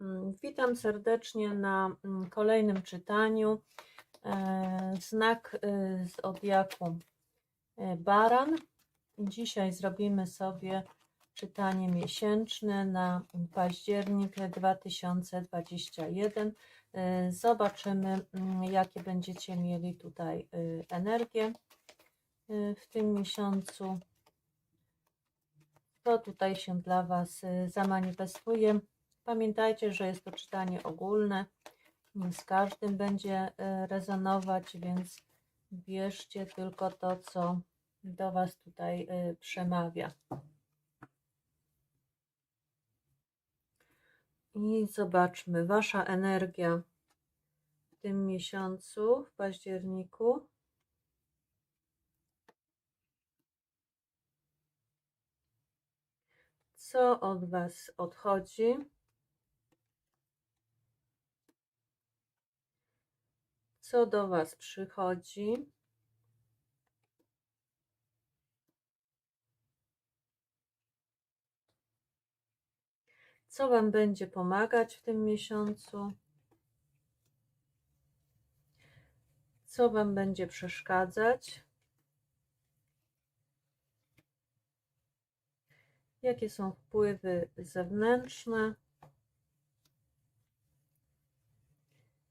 Mm, Witam serdecznie na mm, kolejnym czytaniu. E, Znak e, z odjaku e, Baran. Dzisiaj zrobimy sobie czytanie miesięczne na październik 2021. E, Zobaczymy, mm, jakie będziecie mieli tutaj energię w tym miesiącu. Co tutaj się dla Was zamanifestuje. Pamiętajcie, że jest to czytanie ogólne. Nie z każdym będzie e, rezonować, więc bierzcie tylko to, co do Was tutaj e, przemawia. I zobaczmy, Wasza energia w tym miesiącu, w październiku. Co od Was odchodzi? Co do Was przychodzi. Co Wam będzie pomagać w tym miesiącu? Co Wam będzie przeszkadzać? Jakie są wpływy zewnętrzne?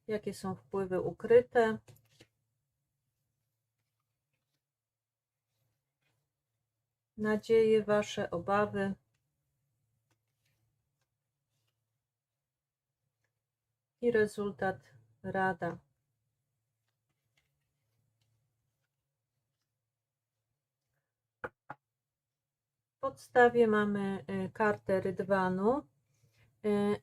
Jakie są wpływy ukryte? Nadzieje, Wasze obawy. I rezultat rada. W podstawie mamy y, kartę rydwanu.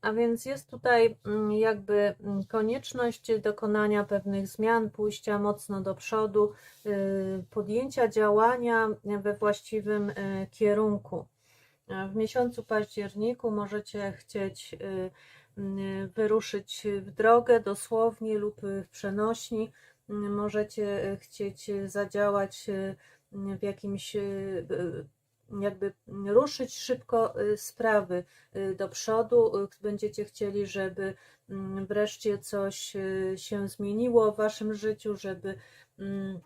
A więc jest tutaj mm, jakby mm, konieczność dokonania pewnych zmian, pójścia mocno do przodu, y, podjęcia działania we właściwym y, kierunku. W miesiącu październiku możecie chcieć y, y, wyruszyć w drogę dosłownie lub w przenośni. Możecie chcieć zadziałać w jakimś jakby ruszyć szybko y, sprawy y, do przodu. Y, Będziecie chcieli, żeby mm, wreszcie coś się zmieniło w waszym życiu, żeby mm,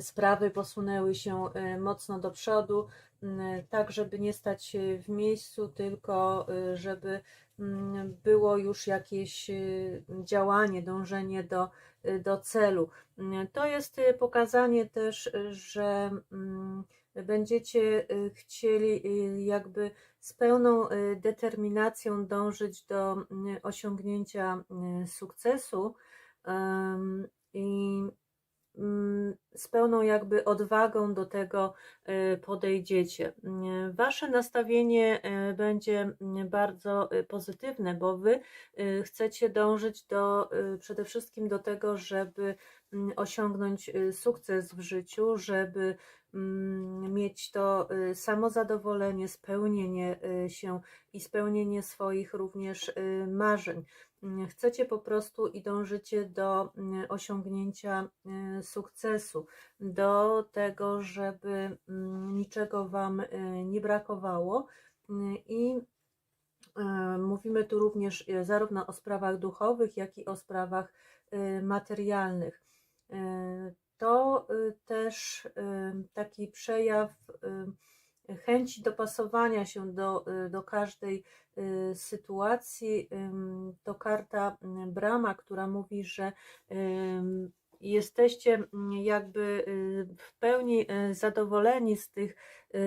sprawy posunęły się mocno do przodu, tak żeby nie stać w miejscu, tylko żeby mm, było już jakieś działanie, dążenie do, do celu. To jest pokazanie też, że będziecie y, chcieli y, jakby z pełną y, determinacją dążyć do osiągnięcia sukcesu i mm, z pełną jakby odwagą do tego podejdziecie. Wasze nastawienie będzie bardzo pozytywne, bo Wy chcecie dążyć do przede wszystkim do tego, żeby osiągnąć y, sukces w życiu, żeby mm, mieć to y, samozadowolenie, spełnienie y, się i spełnienie swoich również marzeń. Mm, Chcecie po prostu i dążycie do mm, osiągnięcia sukcesu, do tego, żeby mm, niczego Wam nie brakowało i Mówimy tu również zarówno o sprawach duchowych, jak i o sprawach materialnych. To y, też y, taki przejaw y, chęci dopasowania się do, do każdej sytuacji. To karta Brama, która mówi, że jesteście mm, jakby w pełni zadowoleni z tych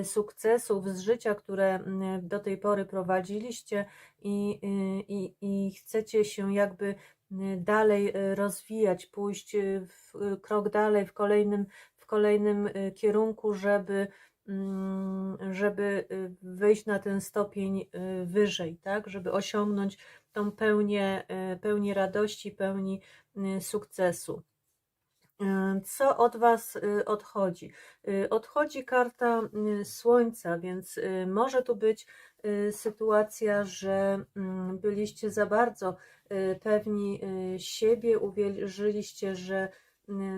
sukcesów, z życia, które do tej pory prowadziliście i, i, i chcecie się jakby dalej y, rozwijać, pójść y, w y, krok dalej w kolejnym, w kolejnym y, kierunku, żeby mm, żeby y, wyjść na ten stopień y, wyżej, tak, żeby osiągnąć tą pełnię, y, pełnię radości, pełni y, sukcesu. Co od Was y, odchodzi? Y, Odchodzi karta y, Słońca, więc może tu być sytuacja, że mm, byliście za bardzo pewni siebie, uwierzyliście, że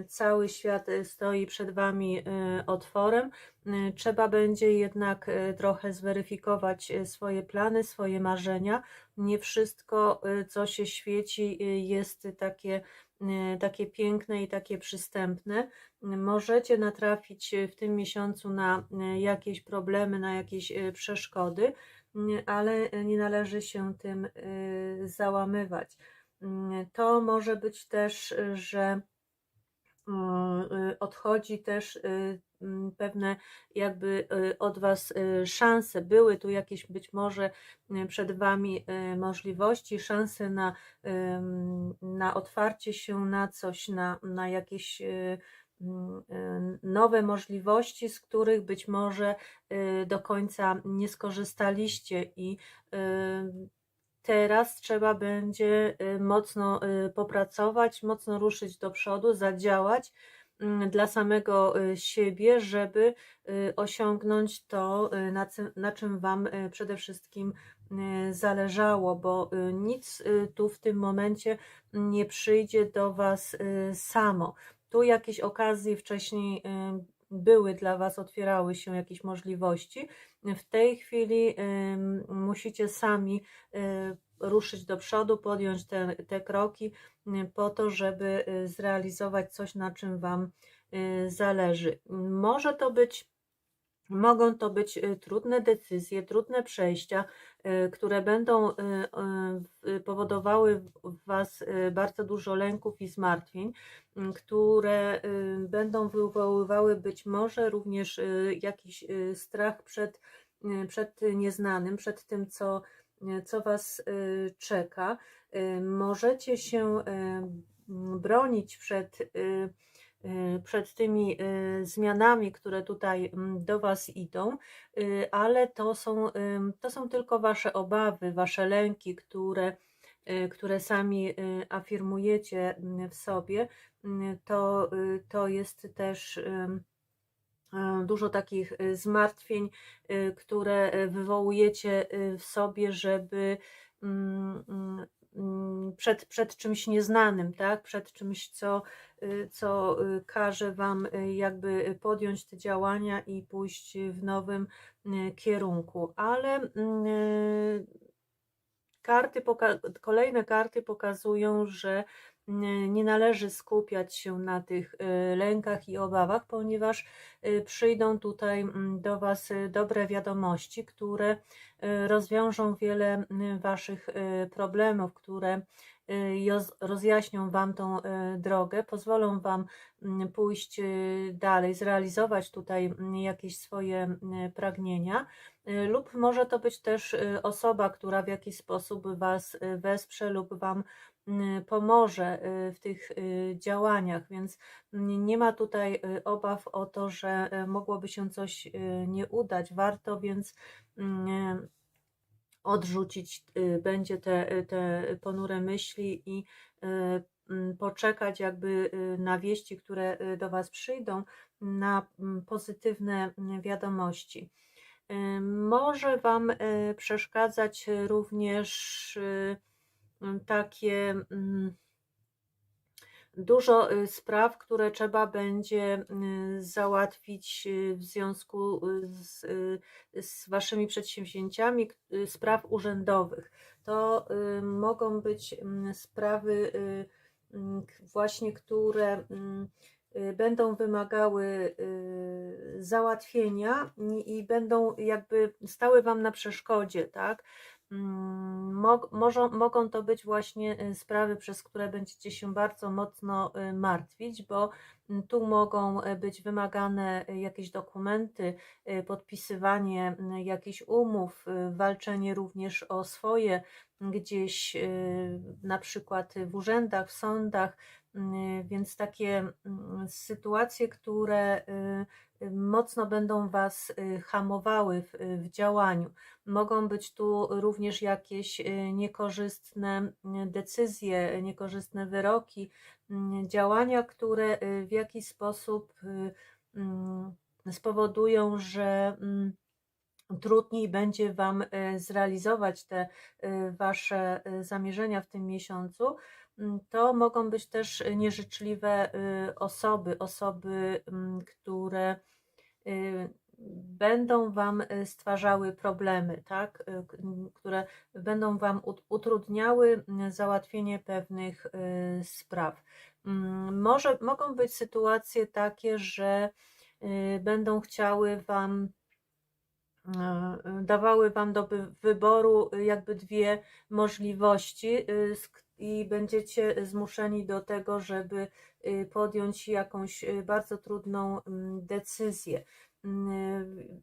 cały świat stoi przed Wami otworem. Trzeba będzie jednak trochę zweryfikować swoje plany, swoje marzenia. Nie wszystko, co się świeci, jest takie, takie piękne i takie przystępne. Y, Możecie natrafić y, w tym miesiącu na y, jakieś problemy, na jakieś y, przeszkody, y, ale nie należy się tym y, załamywać. Y, To może być też, y, że y, odchodzi też y, pewne jakby y, od Was y, szanse. Były tu jakieś być może y, przed Wami możliwości, szanse na, na otwarcie się na coś, na, na jakieś mm, nowe możliwości, z których być może do końca nie skorzystaliście i teraz trzeba będzie mocno popracować, mocno ruszyć do przodu, zadziałać mm, dla samego y, siebie, żeby y, osiągnąć to, y, na, na czym Wam przede wszystkim zależało, bo nic tu w tym momencie nie przyjdzie do Was samo. Tu jakieś okazje wcześniej były dla Was, otwierały się jakieś możliwości. W tej chwili musicie sami y, ruszyć do przodu, podjąć te, te kroki y, po to, żeby y, zrealizować coś, na czym Wam zależy. Może to być, mogą to być y, trudne decyzje, trudne przejścia, y, które będą y, powodowały w Was bardzo dużo lęków i zmartwień, które będą wywoływały być może również jakiś strach przed, przed nieznanym, przed tym, co, co Was czeka. Możecie się bronić przed, przed tymi y, zmianami, które tutaj mm, do Was idą, y, ale to są, to są tylko Wasze obawy, Wasze lęki, które, y, które sami y, afirmujecie mm, w sobie. To, y, to jest też dużo takich y, zmartwień, y, które y, wywołujecie y, w sobie, żeby mm, przed, przed czymś nieznanym, tak? Przed czymś, co, y, co y, każe Wam y, jakby podjąć te działania i pójść w nowym y, kierunku. Ale mm, karty kolejne karty pokazują, że nie należy skupiać się na tych y, lękach i obawach, ponieważ y, przyjdą tutaj mm, do Was y, dobre wiadomości, które rozwiążą wiele Waszych problemów, które rozjaśnią Wam tą drogę, pozwolą Wam mm, pójść dalej, zrealizować tutaj mm, jakieś swoje pragnienia. Lub może to być też osoba, która w jakiś sposób Was wesprze lub Wam pomoże y, w tych y, działaniach, więc nie ma tutaj y, obaw o to, że y, mogłoby się coś y, nie udać. Warto więc mm, odrzucić y, będzie te, te ponure myśli i y, mm, poczekać jakby y, na wieści, które y, do Was przyjdą, na mm, pozytywne wiadomości. Y, Może Wam y, przeszkadzać również y, takie mm, dużo y, spraw, które trzeba będzie y, załatwić y, w związku z, z Waszymi przedsięwzięciami, spraw urzędowych. To mogą być sprawy właśnie, które będą wymagały załatwienia i będą jakby stały Wam na przeszkodzie, tak? Mm, Mog, może, mogą to być właśnie y, sprawy, przez które będziecie się bardzo mocno y, martwić, bo mm, tu mogą y, być wymagane jakieś dokumenty, podpisywanie jakichś umów, walczenie również o swoje gdzieś, na przykład w urzędach, w sądach, y, więc takie mm, sytuacje, które mocno będą Was y, hamowały w, w działaniu. Mogą być tu również jakieś y, niekorzystne y, decyzje, niekorzystne wyroki, działania, które y, w jakiś sposób y, mm, spowodują, że mm, trudniej będzie Wam y, zrealizować te y, Wasze y, zamierzenia w tym miesiącu. Mm, to mogą być też nieżyczliwe y, osoby, osoby, które y, będą Wam y, stwarzały problemy, tak? Y, które będą Wam ut- utrudniały mm, załatwienie pewnych y, spraw. Mm, Może, mogą być sytuacje takie, że y, będą chciały Wam dawały Wam do wy- wyboru y, jakby dwie możliwości y, z i będziecie zmuszeni do tego, żeby y, podjąć jakąś y, bardzo trudną mm, decyzję. Mm,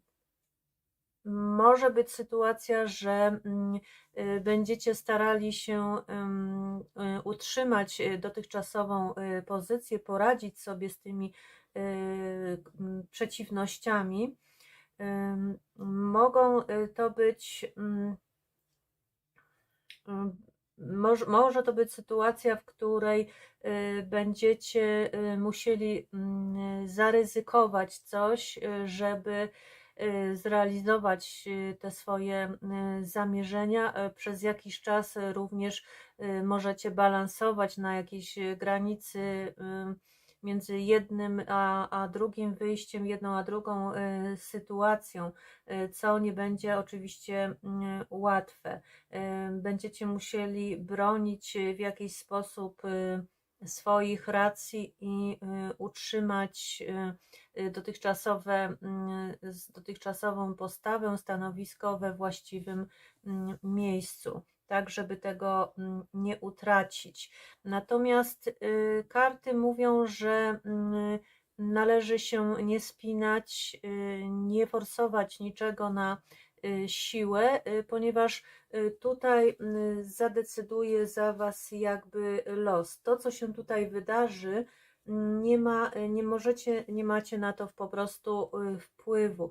Może być sytuacja, że mm, y, będziecie starali się ym, y, utrzymać y, dotychczasową y, pozycję, poradzić sobie z tymi y, przeciwnościami. Mogą y, to być, może, może to być sytuacja, w której y, będziecie y, musieli mm, zaryzykować coś, y, żeby zrealizować te swoje zamierzenia. Przez jakiś czas również możecie balansować na jakiejś granicy między jednym a, a drugim wyjściem, jedną a drugą y, sytuacją, y, co nie będzie oczywiście y, łatwe. Y, Będziecie musieli bronić w jakiś sposób swoich racji i utrzymać dotychczasowe, z- dotychczasową postawę, stanowisko we właściwym mm, miejscu, tak żeby tego mm, nie utracić. Natomiast y, karty mówią, że mm, należy się nie spinać, y, nie forsować niczego na y, siłę, ponieważ tutaj zadecyduje za Was jakby los. To, co się tutaj wydarzy, nie ma, nie możecie, nie macie na to po prostu y, wpływu.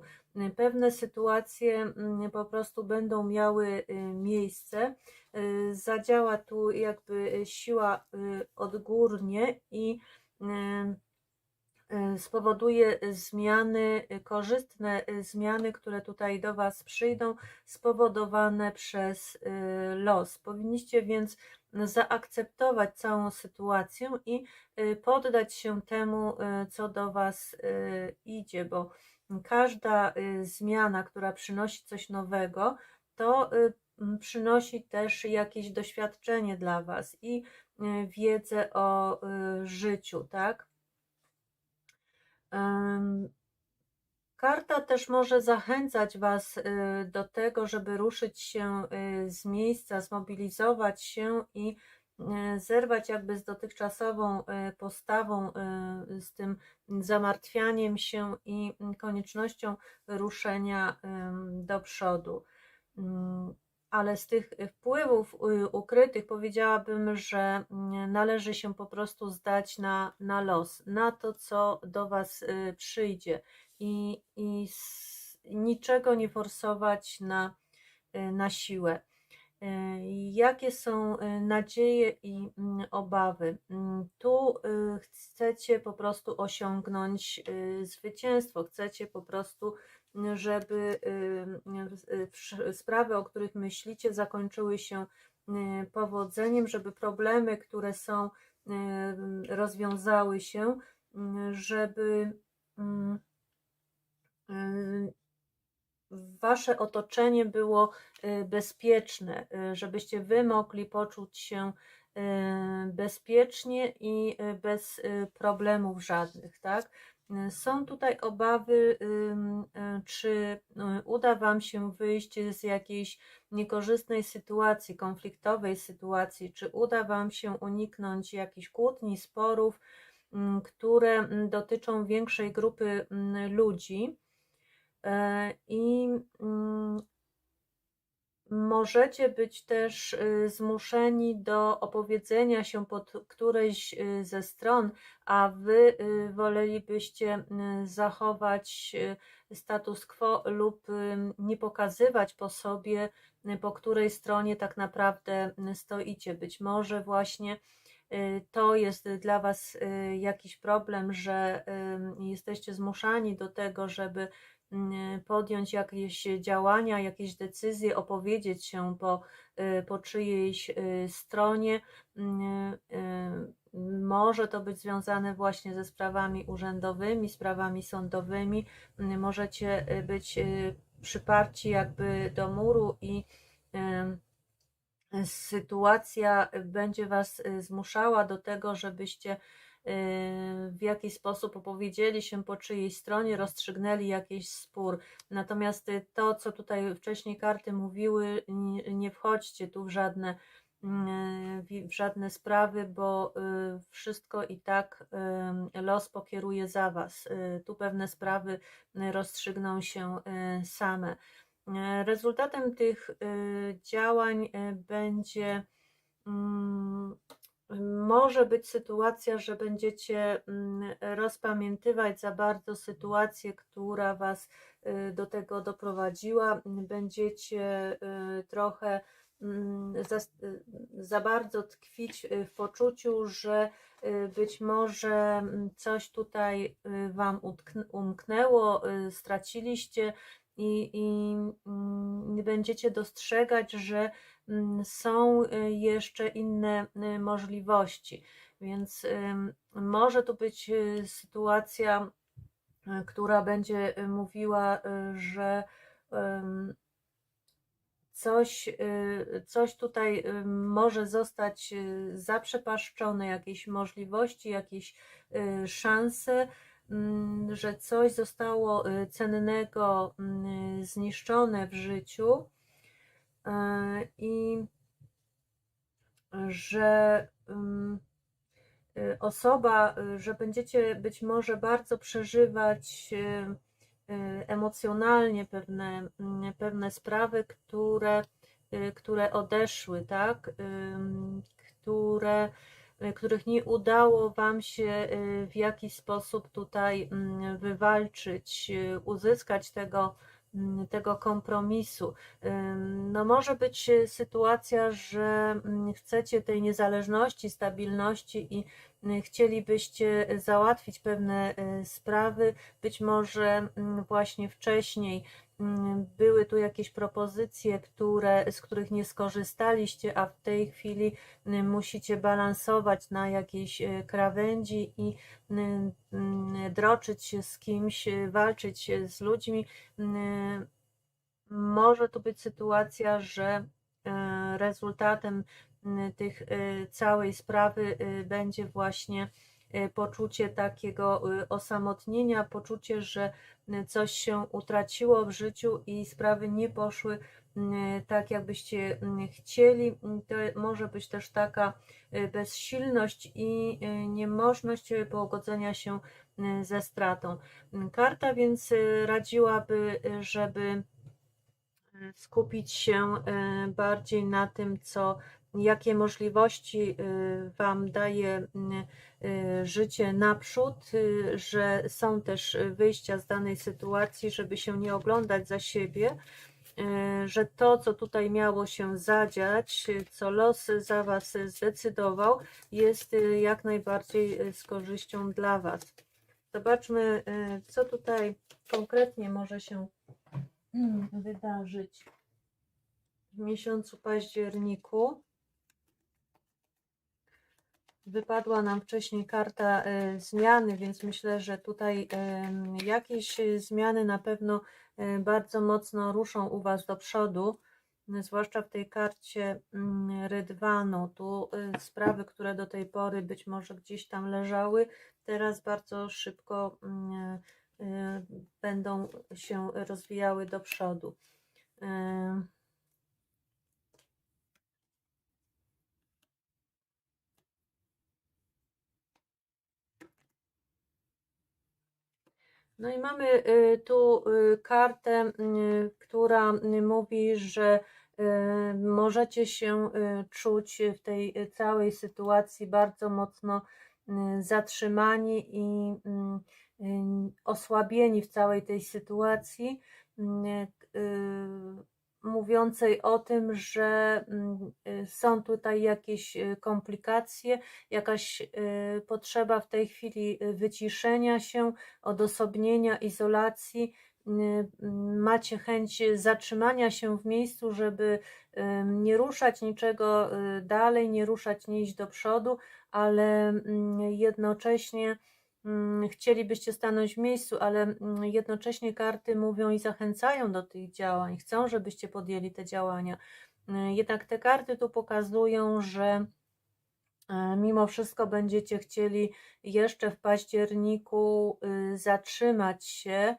Pewne sytuacje mm, po prostu będą miały y, miejsce, y, zadziała tu jakby siła odgórnie i spowoduje zmiany, y, korzystne y, zmiany, które tutaj do Was przyjdą, spowodowane przez y, los. Powinniście więc zaakceptować całą sytuację i y, poddać się temu, y, co do Was y, idzie, bo każda y, zmiana, która przynosi coś nowego, to y, przynosi też jakieś doświadczenie dla Was i y, wiedzę o y, życiu, tak? Karta też może zachęcać Was y, do tego, żeby ruszyć się y, z miejsca, zmobilizować się i y, zerwać jakby z dotychczasową postawą, z tym zamartwianiem się i mm, koniecznością ruszenia do przodu. Ale z tych wpływów y, ukrytych powiedziałabym, że mm, należy się po prostu zdać na, na los, na to, co do Was y, przyjdzie i, i s- niczego nie forsować na, y, na siłę. Y, Jakie są y, nadzieje i mm, obawy? Mm, Tu y, chcecie po prostu osiągnąć y, zwycięstwo, chcecie po prostu, y, żeby y, y, wsz- sprawy, o których myślicie, zakończyły się y, powodzeniem, żeby problemy, które są, y, rozwiązały się, y, żeby mm, y, wasze otoczenie było y, bezpieczne, y, żebyście wy mogli poczuć się y, bezpiecznie i y, bez y, problemów żadnych, tak? Są tutaj obawy, y, czy y, uda Wam się wyjść z jakiejś niekorzystnej sytuacji, konfliktowej sytuacji, czy uda Wam się uniknąć jakichś kłótni, sporów, ym, które mm, dotyczą większej grupy mm, ludzi. E, I mm, możecie być też y, zmuszeni do opowiedzenia się pod którejś y, ze stron, a wy y, wolelibyście zachować status quo lub nie pokazywać po sobie, po której stronie tak naprawdę stoicie. Być może właśnie to jest dla Was jakiś problem, że jesteście zmuszani do tego, żeby podjąć jakieś działania, jakieś decyzje, opowiedzieć się po, y, po czyjejś y, stronie. Mm, y, Może to być związane właśnie ze sprawami urzędowymi, sprawami sądowymi. Mm, Możecie być przyparci jakby do muru i sytuacja będzie Was zmuszała do tego, żebyście w jakiś sposób opowiedzieli się po czyjej stronie, rozstrzygnęli jakiś spór. Natomiast y, to, co tutaj wcześniej karty mówiły, nie, wchodźcie tu w żadne, mm, w- żadne sprawy, bo y, wszystko i tak los pokieruje za Was. Y, Tu pewne sprawy rozstrzygną się same. Rezultatem tych działań będzie mm, może być sytuacja, że będziecie mm, rozpamiętywać za bardzo sytuację, która Was y, do tego doprowadziła. Będziecie y, trochę mm, za, y, za bardzo tkwić w poczuciu, że być może mm, coś tutaj Wam umknęło, straciliście i, i będziecie dostrzegać, że są y, jeszcze inne y, możliwości. Więc może to być y, sytuacja, która będzie mówiła, że coś, coś tutaj może zostać zaprzepaszczone, jakieś możliwości, jakieś szanse, mm, że coś zostało cennego mm, zniszczone w życiu i że y, osoba, że będziecie być może bardzo przeżywać y, y, emocjonalnie pewne, mm, pewne sprawy, które, które odeszły, tak? Które, których nie udało Wam się w jakiś sposób tutaj mm, wywalczyć, uzyskać tego, tego kompromisu. No może być y, sytuacja, że mm, chcecie tej niezależności, stabilności i y, chcielibyście załatwić pewne y, sprawy, być może mm, właśnie wcześniej mm, były tu jakieś propozycje, które, z których nie skorzystaliście, a w tej chwili y, musicie balansować na jakiejś y, krawędzi i y, droczyć się z kimś, y, walczyć z ludźmi. Może tu być sytuacja, że y, rezultatem tych całej sprawy będzie właśnie poczucie takiego y, osamotnienia, poczucie, że y, coś się utraciło w życiu i sprawy nie poszły y, tak, jakbyście y, chcieli. Y, To może być też taka y, bezsilność i y, niemożność y, pogodzenia się y, ze stratą. Y, Karta więc y, radziłaby, y, żeby y, skupić się y, bardziej na tym, co jakie możliwości y, Wam daje y, y, życie naprzód, że są też wyjścia z danej sytuacji, żeby się nie oglądać za siebie, że to, co tutaj miało się zadziać, co los za Was zdecydował, jest jak najbardziej z korzyścią dla Was. Zobaczmy, co tutaj konkretnie może się mm, wydarzyć w miesiącu październiku. Wypadła nam wcześniej karta e, zmiany, więc myślę, że tutaj jakieś e, zmiany na pewno e, bardzo mocno ruszą u Was do przodu, zwłaszcza w tej karcie Rydwanu. Tu sprawy, które do tej pory być może gdzieś tam leżały, teraz bardzo szybko będą się rozwijały do przodu. No i mamy y, tu y, kartę, y, która mówi, że możecie się czuć w tej całej sytuacji bardzo mocno zatrzymani i osłabieni w całej tej sytuacji, mówiącej o tym, że mm, y, są tutaj jakieś y, komplikacje, jakaś y, potrzeba w tej chwili wyciszenia się, odosobnienia, izolacji, macie chęć zatrzymania się w miejscu, żeby nie ruszać niczego dalej, nie ruszać, nie iść do przodu, ale mm, jednocześnie mm, chcielibyście stanąć w miejscu, ale mm, jednocześnie karty mówią i zachęcają do tych działań, chcą, żebyście podjęli te działania. Y, Jednak te karty tu pokazują, że e, mimo wszystko będziecie chcieli jeszcze w październiku y, zatrzymać się,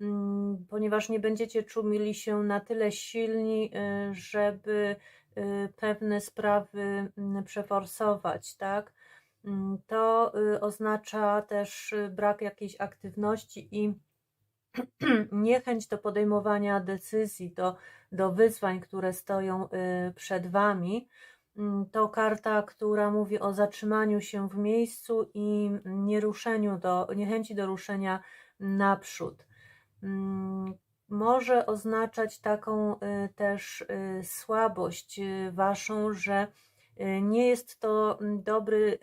mm, ponieważ nie będziecie czuli się na tyle silni, y, żeby y, pewne sprawy mm, przeforsować, tak? Mm, To y, oznacza też y, brak jakiejś aktywności i niechęć do podejmowania decyzji, do, do wyzwań, które stoją y, przed Wami. Mm, To karta, która mówi o zatrzymaniu się w miejscu i nieruszeniu do, niechęci do ruszenia naprzód. Mm, Może oznaczać taką też słabość Waszą, że nie jest to mm, dobry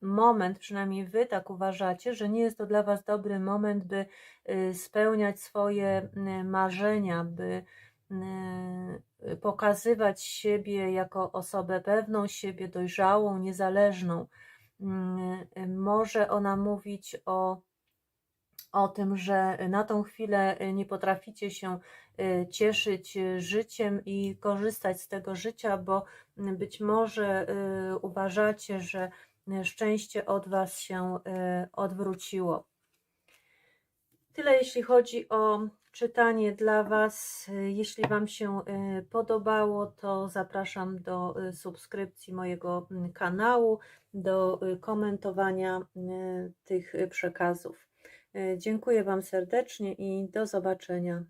moment, przynajmniej Wy tak uważacie, że nie jest to dla Was dobry moment, by y, spełniać swoje y, marzenia, by y, pokazywać siebie jako osobę pewną siebie, dojrzałą, niezależną. Mm, y, Może ona mówić o, o tym, że na tą chwilę y, nie potraficie się y, cieszyć y, życiem i korzystać z tego życia, bo y, być może uważacie, że szczęście od Was się odwróciło. Tyle jeśli chodzi o czytanie dla Was. Jeśli Wam się podobało, to zapraszam do subskrypcji mojego mm, kanału, do komentowania tych przekazów. Y, Dziękuję Wam serdecznie i do zobaczenia.